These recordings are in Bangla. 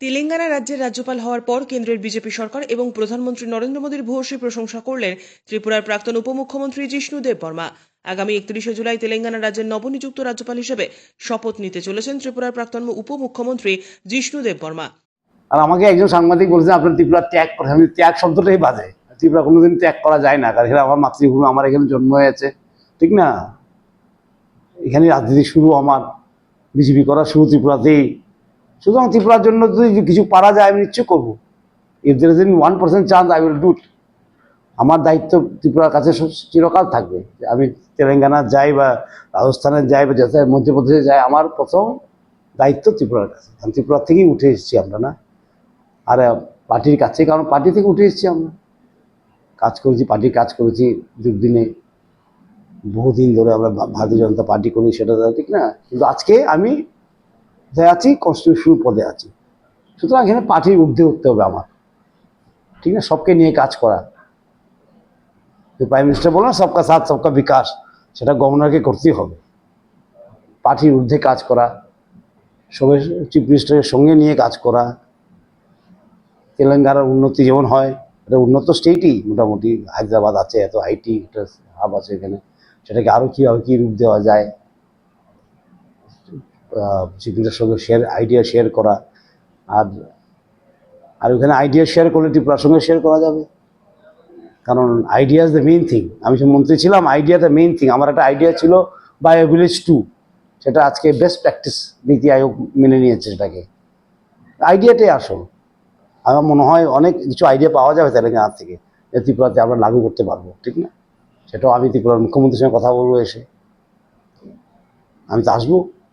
তেলেঙ্গানা রাজ্যের রাজ্যপাল হওয়ার পর কেন্দ্রের বিজেপি সরকার এবং প্রধানমন্ত্রী নরেন্দ্র মোদীর ভূয়সী প্রশংসা করলেন ত্রিপুরার প্রাক্তন উপমুখ্যমন্ত্রী জিষ্ণু দেববর্মা আগামী একত্রিশে জুলাই তেলেঙ্গানা রাজ্যের নবনিযুক্ত রাজ্যপাল হিসেবে শপথ নিতে চলেছেন ত্রিপুরার প্রাক্তন উপমুখ্যমন্ত্রী জিষ্ণু দেববর্মা আর আমাকে একজন সাংবাদিক বলছেন, আপনার ত্রিপুরা ত্যাগ করে আমি ত্যাগ শব্দটাই বাজে। ত্রিপুরা কোনোদিন ত্যাগ করা যায় না। কারণ এখানে আমার মাতৃভূমি, আমার এখানে জন্ম হয়েছে। ঠিক না? এখানে রাজনীতি শুরু, আমার বিজেপি করা শুরু ত্রিপুরাতেই। সুতরাং ত্রিপুরার জন্য যদি কিছু পারা যায়, আমি নিশ্চয় করব। If there in one percent chance I will do আমার দায়িত্ব ত্রিপুরার কাছে চিরকাল থাকবে। আমি তেলেঙ্গানা যাই বা রাজস্থানে যাই বা যাতে মধ্যপ্রদেশে যাই, আমার প্রথম দায়িত্ব ত্রিপুরার কাছে। কারণ ত্রিপুরা থেকেই উঠে এসেছি আমরা না। আর পার্টির কাছে, কারণ পার্টি থেকে উঠে এসেছি আমরা। কাজ করেছি পার্টির কাজ করেছি দুদিনে। বহুদিন ধরে আমরা ভারতীয় জনতা পার্টি করি, সেটা ঠিক না। কিন্তু আজকে আমি আছি কনস্টিটিউশন পদে আছি। সুতরাং এখানে পার্টির ঊর্ধ্বে উঠতে হবে আমার। ঠিক না সবকে নিয়ে কাজ করা। প্রাইম মিনিস্টার বলো সবকা সাথ, সবকা বিকাশ। সেটা গভর্নরকে করতেই হবে। পার্টির ঊর্ধ্বে কাজ করা সবাই চিফ মিনিস্টারের সঙ্গে নিয়ে কাজ করা। তেলেঙ্গানার উন্নতি যেমন হয়, এটা উন্নত স্টেটই মোটামুটি। হায়দ্রাবাদ আছে, এত আইটি হাব আছে এখানে। সেটাকে আরও কীভাবে কী রূপ দেওয়া যায়? মিনিস্টারের সঙ্গে শেয়ার আইডিয়া শেয়ার করা। আর আর ওখানে আইডিয়া শেয়ার করলে ত্রিপুরার সঙ্গে শেয়ার করা যাবে। কারণ idea is the main thing আমি যে মন্ত্রী ছিলাম আইডিয়া দ্য মেইন থিং আমার একটা আইডিয়া ছিল বায়ো ভিলেজ টু সেটা আজকে বেস্ট প্র্যাকটিস নীতি আয়োগ মেনে নিয়েছে সেটাকে। আইডিয়াটাই আসল। আমার মনে হয় অনেক কিছু আইডিয়া পাওয়া যাবে তাহলে তেলেঙ্গানা থেকে, যে ত্রিপুরাতে আমরা লাগু করতে পারব, ঠিক না? সেটাও আমি ত্রিপুরার মুখ্যমন্ত্রীর সঙ্গে কথা বলব এসে। আমি তো আসব।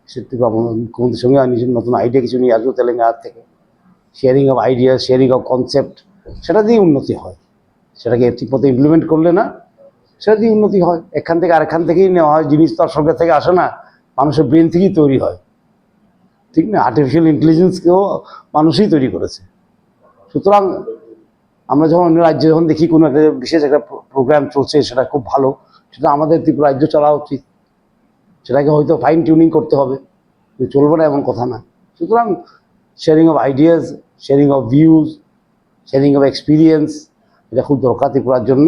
সে ত্রিপুরা মুখ্যমন্ত্রীর সঙ্গে আমি নতুন আইডিয়া কিছু নিয়ে আসব তেলেঙ্গানা থেকে। Sharing of idea sharing of concept সেটা দিয়েই উন্নতি হয়। সেটাকে ঠিক মতো ইমপ্লিমেন্ট করলে না, সেটা দিয়ে উন্নতি হয়। এখান থেকে আরেকখান থেকেই নেওয়া হয়, জিনিস তো আর সরকার থেকে আসে না, মানুষের ব্রেন থেকেই তৈরি হয়। ঠিক না? আর্টিফিশিয়াল ইন্টেলিজেন্সকেও মানুষই তৈরি করেছে। সুতরাং আমরা যখন অন্য রাজ্যে যখন দেখি কোনো একটা বিশেষ একটা প্রোগ্রাম চলছে, সেটা খুব ভালো। সেটা আমাদের ত্রিপুরা রাজ্য চলা উচিত। সেটাকে হয়তো ফাইন টিউনিং করতে হবে। চলবে না এমন কথা না। সুতরাং sharing of ideas sharing of views sharing of experience এটা খুব দরকার ত্রিপুরার জন্য।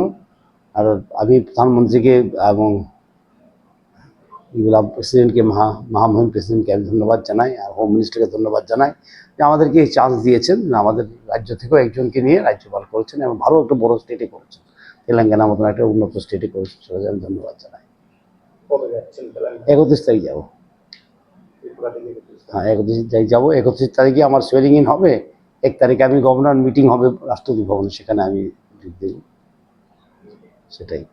আর আমি প্রধানমন্ত্রীকে এবং এগুলা প্রেসিডেন্টকে, মহা, মহামহিম প্রেসিডেন্টকে আমি ধন্যবাদ জানাই আর হোম মিনিস্টারকে ধন্যবাদ জানাই যে আমাদেরকে এই চান্স দিয়েছেন। আমাদের রাজ্য থেকেও একজনকে নিয়ে রাজ্যপাল করেছেন এবং ভালো একটা বড় স্টেটে করেছেন। তেলেঙ্গানার মতন একটা উন্নত স্টেটে করেছেন সেটাকে আমি ধন্যবাদ জানাই। একত্রিশ তারিখ যাব। হ্যাঁ একত্রিশ তারিখ যাব। একত্রিশ তারিখে আমার সোয়ারিং ইন হবে। এক তারিখে আমি গভর্নর মিটিং হবে রাষ্ট্রপতি ভবনে। সেখানে আমি যোগ দেব। সেটাই।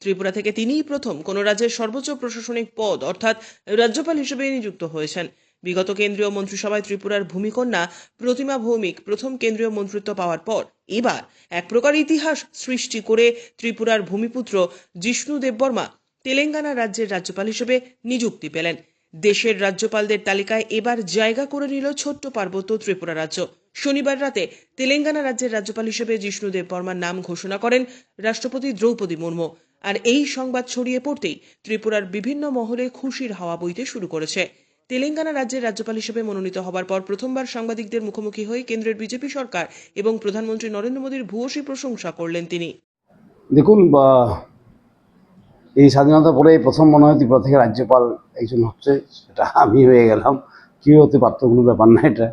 ত্রিপুরা থেকে তিনিই প্রথম কোন রাজ্যের সর্বোচ্চ প্রশাসনিক পদ অর্থাৎ রাজ্যপাল হিসেবে নিযুক্ত হয়েছেন। বিগত কেন্দ্রীয় মন্ত্রিসভায় ত্রিপুরার ভূমিকন্যা প্রতিমা ভৌমিক প্রথম কেন্দ্রীয় মন্ত্রিত্ব পাওয়ার পর এবার এক প্রকার ইতিহাস সৃষ্টি করে ত্রিপুরার ভূমিপুত্র জিষ্ণু দেববর্মা তেলেঙ্গানা রাজ্যের রাজ্যপাল হিসেবে নিযুক্তি পেলেন। দেশের রাজ্যপালদের তালিকায় এবার জায়গা করে নিল ছোট্ট পার্বত্য ত্রিপুরা রাজ্য। শনিবার রাতে তেলেঙ্গানা রাজ্যের রাজ্যপাল হিসেবে জিষ্ণু দেববর্মার নাম ঘোষণা করেন রাষ্ট্রপতি দ্রৌপদী মুর্মু। আর এই সংবাদ ছড়িয়ে পড়তেই ত্রিপুরার বিভিন্ন মহলে খুশির হাওয়া বইতে শুরু করেছে। তেলেঙ্গানা রাজ্যের রাজ্যপাল হিসেবে মনোনীত হবার পর প্রথমবার সাংবাদিকদের মুখোমুখি হয়ে কেন্দ্রের বিজেপি সরকার এবং প্রধানমন্ত্রী নরেন্দ্র মোদীর ভূয়সী প্রশংসা করলেন তিনি। দেখুন এই স্বাধীনতা পরে প্রথম মনে হয় ত্রিপুরা থেকে রাজ্যপাল একজন হচ্ছে, সেটা আমি হয়ে গেলাম। কী হতে পারতো কোনো ব্যাপার না এটা।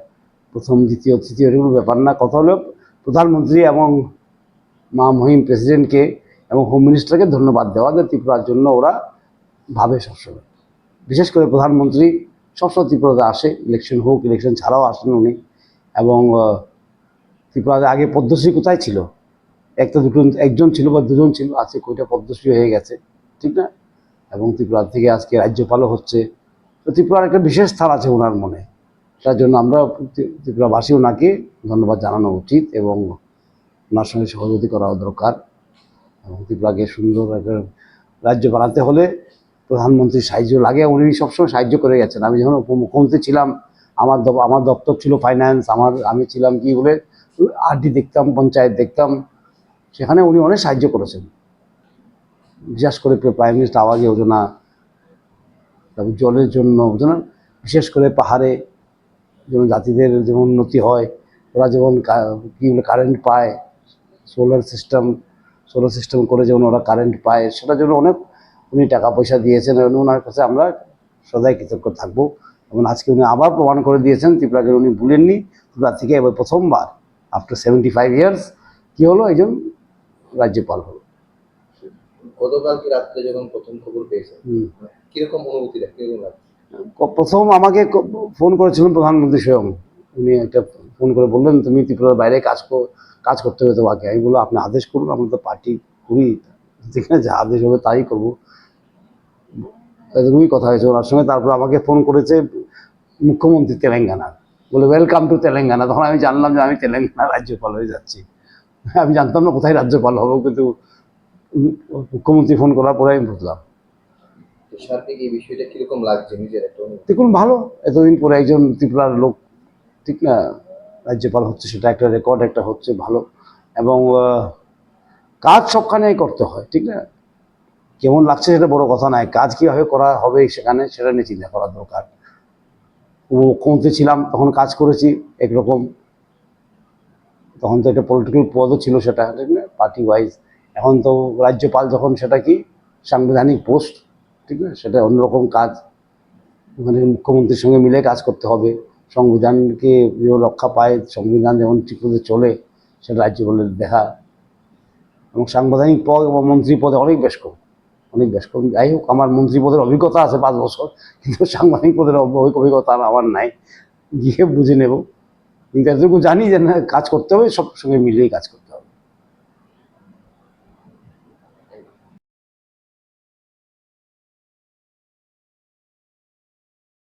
প্রথম, দ্বিতীয়, তৃতীয় কোনো ব্যাপার না। কথা হলো, প্রধানমন্ত্রী এবং মা মহিম প্রেসিডেন্টকে এবং হোম মিনিস্টারকে ধন্যবাদ দেওয়া যে ত্রিপুরার জন্য ওরা ভাবে সবসময়। বিশেষ করে প্রধানমন্ত্রী সবসময় ত্রিপুরাতে আসে ইলেকশন হোক ইলেকশন ছাড়াও আসেন উনি। এবং ত্রিপুরাতে আগে পদ্মশ্রী কোথায় ছিল? একটা দুটো, একজন ছিল বা দুজন ছিল, আজকে কয়টা পদ্মশ্রী হয়ে গেছে, ঠিক না? এবং ত্রিপুরা থেকে আজকে রাজ্যপালও হচ্ছে। তো ত্রিপুরার একটা বিশেষ স্থান আছে ওনার মনে। তার জন্য আমরা ত্রি- ত্রিপুরাবাসী ওনাকে ধন্যবাদ জানানো উচিত এবং ওনার সঙ্গে সহযোগী করা দরকার। এবং ত্রিপুরাকে সুন্দর একটা রাজ্য বানাতে হলে প্রধানমন্ত্রীর সাহায্য লাগে, উনি সবসময় সাহায্য করে গেছেন। আমি যখন উপমুখ্যমন্ত্রী ছিলাম, আমার আমার দপ্তর ছিল ফাইন্যান্স আমার, আমি ছিলাম কি বলে আরডি দেখতাম, পঞ্চায়েত দেখতাম, সেখানে উনি অনেক সাহায্য করেছেন। বিশেষ করে প্রাইম মিনিস্টার আবাস যোজনা, তারপর জলের জন্য, বুঝলেন? বিশেষ করে পাহাড়ে যেমন জাতিদের যেমন উন্নতি হয়, ওরা যেমন কি বলে কারেন্ট পায় সোলার সিস্টেম সোলার সিস্টেম করে যেমন ওরা কারেন্ট পায়, সেটার জন্য অনেক উনি টাকা পয়সা দিয়েছেন এবং ওনার কাছে আমরা সদাই কৃতজ্ঞ থাকব। এবং আজকে উনি আবার প্রমাণ করে দিয়েছেন ত্রিপুরাকে উনি ভুলেননি। ত্রিপুরা থেকে এবার প্রথমবার আফটার সেভেন্টি ফাইভ ইয়ার্স কী হলো? একজন রাজ্যপাল হলো। গতকালকে রাত্রে যখন প্রথম খবর পেয়েছেন? হুম। কীরকম অনুভূতিটা কীরকম প্রথম আমাকে ফোন করেছিলেন প্রধানমন্ত্রী স্বয়ং। উনি একটা ফোন করে বললেন তুমি ত্রিপুরার বাইরে কাজ কর- কাজ করতে হবে তোমাকে। আমি বললাম আপনি আদেশ করুন আমরা তো পার্টি করি। যেখানে যা আদেশ হবে তাই করব। এরকমই কথা হয়েছে। ওনার সঙ্গে তারপর আমাকে ফোন করেছে মুখ্যমন্ত্রী তেলেঙ্গানার বলে ওয়েলকাম টু তেলেঙ্গানা। তখন আমি জানলাম যে আমি তেলেঙ্গানা রাজ্যপাল হয়ে যাচ্ছি। আমি জানতাম না কোথায় রাজ্যপাল হব কিন্তু মুখ্যমন্ত্রী ফোন করার পরে আমি বুঝলাম। তো এই বিষয়টা কীরকম লাগছে নিজের একটা অনুভূতি? দেখুন ভালো। এতদিন পরে একজন ত্রিপুরার লোক ঠিক না রাজ্যপাল হচ্ছে সেটা একটা রেকর্ড একটা হচ্ছে ভালো। এবং কাজ সবখানেই করতে হয়, ঠিক না? কেমন লাগছে সেটা বড় কথা নয়, কাজ কীভাবে করা হবে সেখানে সেটা নিয়ে চিন্তা করা দরকার। মুখ্যমন্ত্রী ছিলাম, তখন কাজ করেছি একরকম। তখন তো একটা পলিটিক্যাল পদও ছিল সেটা, ঠিক না? পার্টি ওয়াইজ এখন তো রাজ্যপাল যখন সেটা কি? সাংবিধানিক পোস্ট ঠিক না? সেটা অন্যরকম কাজ। ওখানে মুখ্যমন্ত্রীর সঙ্গে মিলে কাজ করতে হবে। সংবিধানকে রক্ষা পায়, সংবিধান যেমন ঠিক চলে, সেটা রাজ্যপালের দেখা। এবং সাংবিধানিক পদ এবং মন্ত্রী পদে অনেক বেশ কম অনেক বেশ কম যাই হোক, আমার মন্ত্রী পদের অভিজ্ঞতা আছে পাঁচ বছর, কিন্তু সাংবাদিক পদের অভ- অভিজ্ঞতা আমার নাই। গিয়ে বুঝে নেব। কিন্তু এতটুকু জানি যে না, কাজ করতে হবে, সব সঙ্গে মিলিয়েই কাজ করতে